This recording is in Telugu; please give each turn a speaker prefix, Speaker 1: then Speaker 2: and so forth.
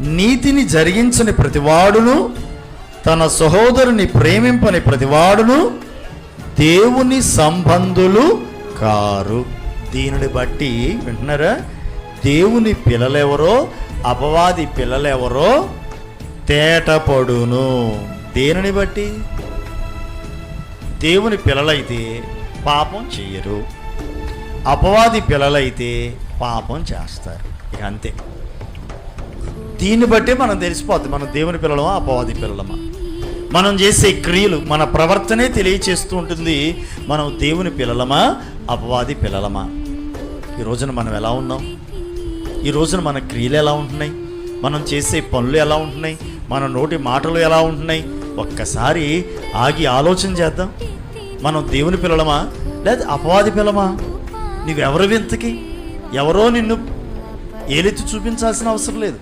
Speaker 1: నీతిని జరిగించని ప్రతివాడును తన సహోదరుని ప్రేమింపని ప్రతివాడును దేవుని సంబంధులు కారు. దీనిని బట్టి వింటున్నారా? దేవుని పిల్లలెవరో అపవాది పిల్లలెవరో తేటపడును. దేనిని బట్టి? దేవుని పిల్లలైతే పాపం చేయరు. అపవాది పిల్లలైతే పాపం చేస్తారు. ఇక అంతే. దీన్ని బట్టి మనం తెలిసిపోద్ది మనం దేవుని పిల్లలమా అపవాది పిల్లలమా? మనం చేసే క్రియలు మన ప్రవర్తనే తెలియచేస్తూ ఉంటుంది మనం దేవుని పిల్లలమా అపవాది పిల్లలమా? ఈ రోజున మనం ఎలా ఉన్నాం? ఈ రోజున మన క్రియలు ఎలా ఉంటున్నాయి? మనం చేసే పనులు ఎలా ఉంటున్నాయి? మన నోటి మాటలు ఎలా ఉంటున్నాయి? ఒక్కసారి ఆగి ఆలోచన చేద్దాం. మనం దేవుని పిల్లలమా లేదా అపవాది పిల్లమా నువ్వెవరు వింతకి? ఎవరో నిన్ను ఏలెత్తి చూపించాల్సిన అవసరం లేదు.